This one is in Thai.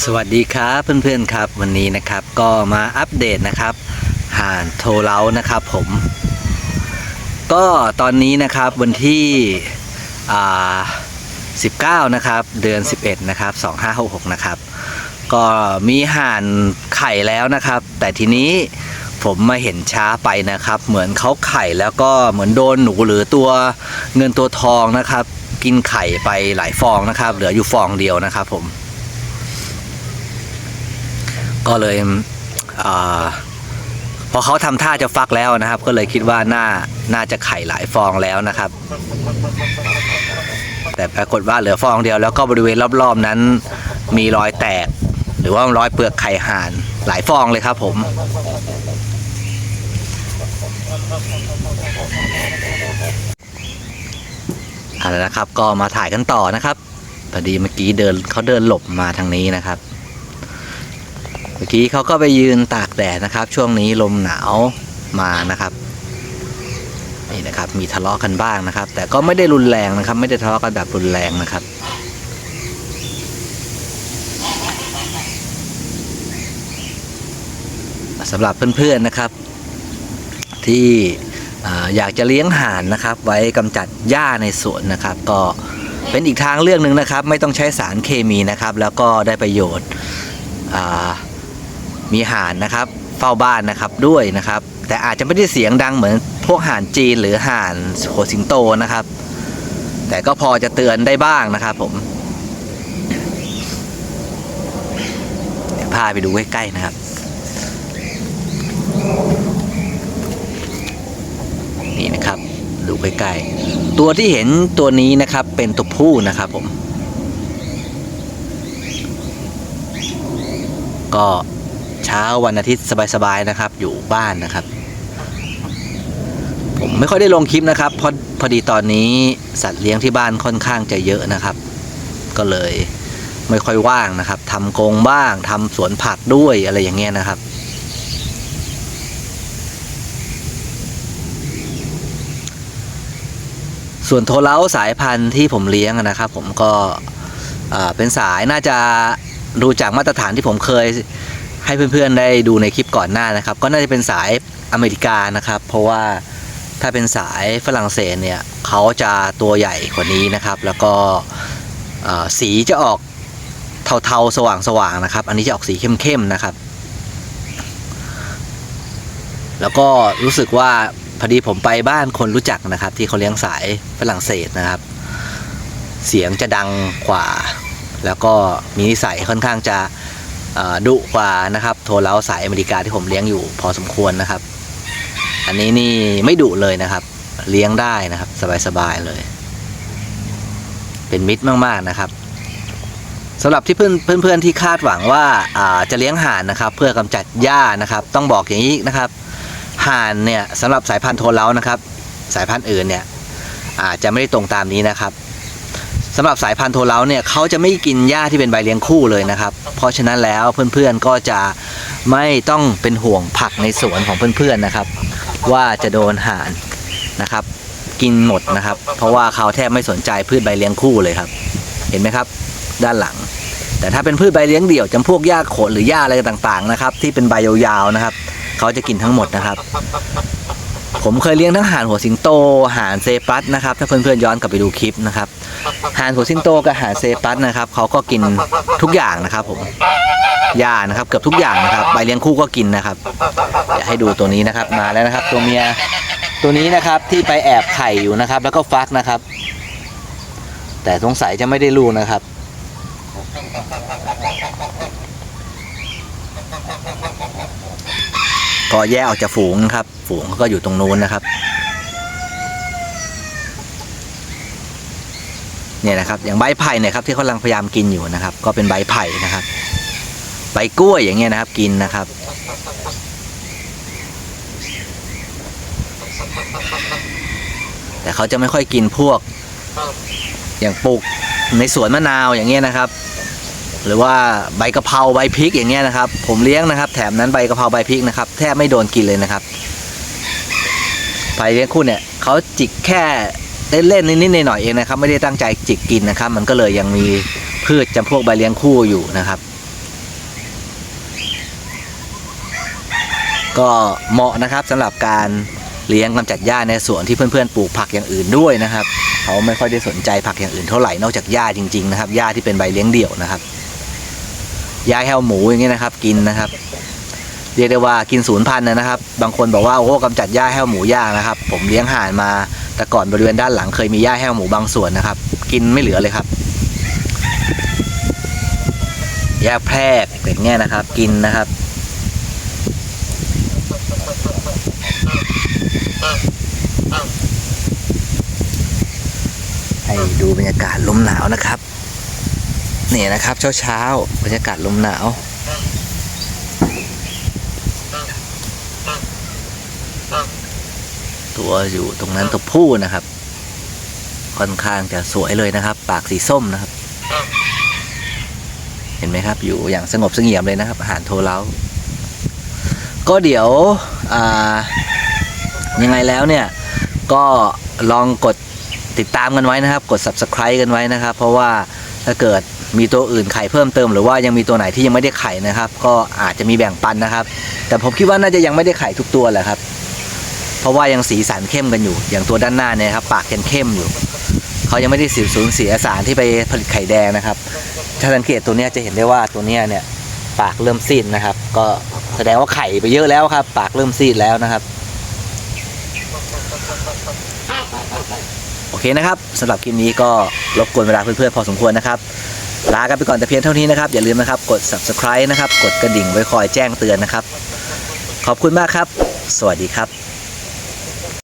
สวัสดีครับเพื่อนๆครับวันนี้นะครับก็มาอัปเดตนะครับห่านโทเล้านะครับผม ก็ตอนนี้นะครับวันที่อ่า19 นะครับเดือน 11 นะครับ 2566 นะครับ ก็มีห่านไข่แล้วนะครับ แต่ทีนี้ผมมาเห็นช้าไปนะครับ เหมือนเขาไข่แล้วก็เหมือนโดนหนูหรือตัวเงินตัวทองนะครับ กินไข่ไปหลายฟองนะครับ เหลืออยู่ฟองเดียวนะครับผม ก็เลยอพอเขาทำท่าจะฟักแล้วนะครับ ก็เลยคิดว่าน่าน่าจะไข่หลายฟองแล้วนะครับ แต่ปรากฏว่าเหลือฟองเดียวแล้วก็บริเวณรอบๆนั้น มีรอยแตก หรือว่ารอยเปลือกไข่ห่านหลายฟองเลยครับผมเอาละนะครับก็มาถ่ายกันต่อนะครับพอดีเมื่อกี้เดินเขาเดินหลบมาทางนี้นะครับ มื่อกี้เขาก็ไปยืนตากแดดนะครับ ช่วงนี้ลมหนาวมานะครับนี่นะครับ มีทะเลาะกันบ้างนะครับ แต่ก็ไม่ได้รุนแรงนะครับ ไม่ได้ทะเลาะกันแบบรุนแรงนะครับสำหรับเพื่อนๆนะครับ ที่อ่าอยากจะเลี้ยงห่านนะครับ ไว้กำจัดหญ้าในสวนนะครับ ก็เป็นอีกทางเลือกหนึ่งนะครับ ไม่ต้องใช้สารเคมีนะครับ แล้วก็ได้ประโยชน์อ่า มีห่านนะครับ เฝ้าบ้านนะครับด้วยนะครับ แต่อาจจะไม่ได้เสียงดังเหมือนพวกห่านจีนหรือห่านโขสิงโตนะครับ แต่ก็พอจะเตือนได้บ้างนะครับ ผมเดี๋ยวพาไปดูใกล้ๆนะครับ นี่นะครับ ดูใกล้ๆตัวที่เห็นตัวนี้นะครับเป็นตัวผู้นะครับผม ก็ เช้าวันอาทิตย์สบายๆนะครับ อยู่บ้านนะครับ ผมไม่ค่อยได้ลงคลิปนะครับเพราะพอดีตอนนี้สัตว์เลี้ยงที่บ้านค่อนข้างจะเยอะนะครับ ก็เลยไม่ค่อยว่างนะครับทำกรงบ้างทำสวนผักด้วยอะไรอย่างเงี้ยนะครับส่วนโทเล้าสายพันธุ์ที่ผมเลี้ยงนะครับ ผมก็เป็นสายน่าจะดูจากมาตรฐานที่ผมเคย ให้เพื่อนๆได้ดูในคลิปก่อนหน้านะครับ ก็น่าจะเป็นสายอเมริกานะครับ เพราะว่าถ้าเป็นสายฝรั่งเศสเนี่ยเขาจะตัวใหญ่กว่านี้นะครับ แล้วก็สีจะออกเทาๆสว่างๆนะครับ อันนี้จะออกสีเข้มๆนะครับ แล้วก็รู้สึกว่าพอดีผมไปบ้านคนรู้จักนะครับ ที่เขาเลี้ยงสายฝรั่งเศสนะครับ เสียงจะดังกว่า แล้วก็มีนิสัยค่อนข้างจะ ดุกว่านะครับ โทรเล้าสายอเมริกาที่ผมเลี้ยงอยู่พอสมควรนะครับ อันนี้นี่ไม่ดุเลยนะครับ เลี้ยงได้นะครับ สบายๆเลย เป็นมิตรมากๆนะครับสำหรับที่เพื่อนเพื่อนๆที่คาดหวังว่าาจะเลี้ยงห่านนะครับ เพื่อกำจัดหญ้านะครับ ต้องบอกอย่างนี้นะครับห่านเนี่ยสำหรับสายพันธุ์โทนเล้านะครับ สายพันธุ์อื่นเนี่ยอาจจะไม่ได้ตรงตามนี้นะครับ สำหรับสายพันธุ์โทเล้าเนี่ยเขาจะไม่กินหญ้าที่เป็นใบเลี้ยงคู่เลยนะครับ เพราะฉะนั้นแล้วเพื่อนๆก็จะไม่ต้องเป็นห่วงผักในสวนของเพื่อนๆนะครับ ว่าจะโดนห่านนะครับ กินหมดนะครับ เพราะว่าเขาแทบไม่สนใจพืชใบเลี้ยงคู่เลยครับ เห็นไหมครับ ด้านหลัง แต่ถ้าเป็นพืชใบเลี้ยงเดี่ยวจำพวกหญ้าโขนหรือหญ้าอะไรต่างๆนะครับ ที่เป็นใบยาวๆนะครับเขาจะกินทั้งหมดนะครับ ผมเคยเลี้ยงทั้งห่านหัวสิงโตห่านเซปัสนะครับ ถ้าเพื่อนๆย้อนกลับไปดูคลิปนะครับห่านหัวสิงโตกับห่านเซปัสนะครับเขาก็กินทุกอย่างนะครับผมหญ้านะครับเกือบทุกอย่างนะครับใบเลี้ยงคู่ก็กินนะครับเดี๋ยวให้ดูตัวนี้นะครับมาแล้วนะครับ ตัวเมียตัวนี้นะครับที่ไปแอบไข่อยู่นะครับ แล้วก็ฟักนะครับ แต่สงสัยจะไม่ได้ลูกนะครับ ก็แยกออกจากฝูงครับ ฝูงเขาก็อยู่ตรงนู้นนะครับเนี่ยนะครับอย่างใบไผ่เนี่ยครับที่เขากำลังพยายามกินอยู่นะครับ ก็เป็นใบไผ่นะครับใบกล้วยอย่างเงี้ยนะครับ กินนะครับ แต่เขาจะไม่ค่อยกินพวก อย่างปลูกในสวนมะนาวอย่างเงี้ยนะครับ หรือว่าใบกะเพราใบพริกอย่างเงี้ยนะครับ ผมเลี้ยงนะครับ แถมนั้นใบกะเพราใบพริกนะครับแทบไม่โดนกินเลยนะครับไฟเลี้ยงคู่เนี่ยเขาจิกแค่เล่นๆนิดๆหน่อยๆเองนะครับ ไม่ได้ตั้งใจจิกกินนะครับ มันก็เลยยังมีพืชจำพวกใบเลี้ยงคู่อยู่นะครับ ก็เหมาะนะครับสำหรับการเลี้ยงกำจัดหญ้าในสวนที่เพื่อนๆปลูกผักอย่างอื่นด้วยนะครับเขาไม่ค่อยได้สนใจผักอย่างอื่นเท่าไหร่นอกจากหญ้าจริงๆนะครับหญ้าที่เป็นใบเลี้ยงเดี่ยวนะครับ หญ้าแห้วหมูอย่างเงี้ยนะครับกินนะครับ เรียกได้ว่ากินศูนย์พันนะครับ บางคนบอกว่าโอ้กำจัดหญ้าแห้วหมูยากนะครับ ผมเลี้ยงห่านมา แต่ก่อนบริเวณด้านหลังเคยมีหญ้าแห้วหมูบางส่วนนะครับ กินไม่เหลือเลยครับหญ้าแพรกอย่างเงี้ยนะครับ กินนะครับให้ดูบรรยากาศลมหนาวนะครับ นี่นะครับ เช้าเช้าบรรยากาศลมหนาว ตัวอยู่ตรงนั้นตัวผู้นะครับ ค่อนข้างจะสวยเลยนะครับ ปากสีส้มนะครับ เห็นไหมครับ อยู่อย่างสงบเสงี่ยมเลยนะครับ อาหารโทเล้าก็เดี๋ยวยังไงแล้วเนี่ย ก็ลองกดติดตามกันไว้นะครับ กด subscribe กันไว้นะครับ เพราะว่าถ้าเกิด มีตัวอื่นไข่เพิ่มเติม หรือว่ายังมีตัวไหนที่ยังไม่ได้ไข่นะครับ ก็อาจจะมีแบ่งปันนะครับ แต่ผมคิดว่าน่าจะยังไม่ได้ไข่ทุกตัวแหละครับ เพราะว่ายังสีสันเข้มกันอยู่ อย่างตัวด้านหน้าเนี่ยครับปากยังเข้มอยู่เขายังไม่ได้สูญสูญเสียสารที่ไปผลิตไข่แดงนะครับ ถ้าสังเกตตัวนี้จะเห็นได้ว่าตัวนี้เนี่ยปากเริ่มซีดนะครับ ก็แสดงว่าไข่ไปเยอะแล้วครับ ปากเริ่มซีดแล้วนะครับโอเคนะครับสำหรับคลิปนี้ก็รบกวนเวลาเพื่อนๆพอสมควรนะครับ ลากันไปก่อนแต่เพียงเท่านี้นะครับ อย่าลืมนะครับกด subscribe นะครับ กดกระดิ่งไว้คอยแจ้งเตือนนะครับ ขอบคุณมากครับ สวัสดีครับ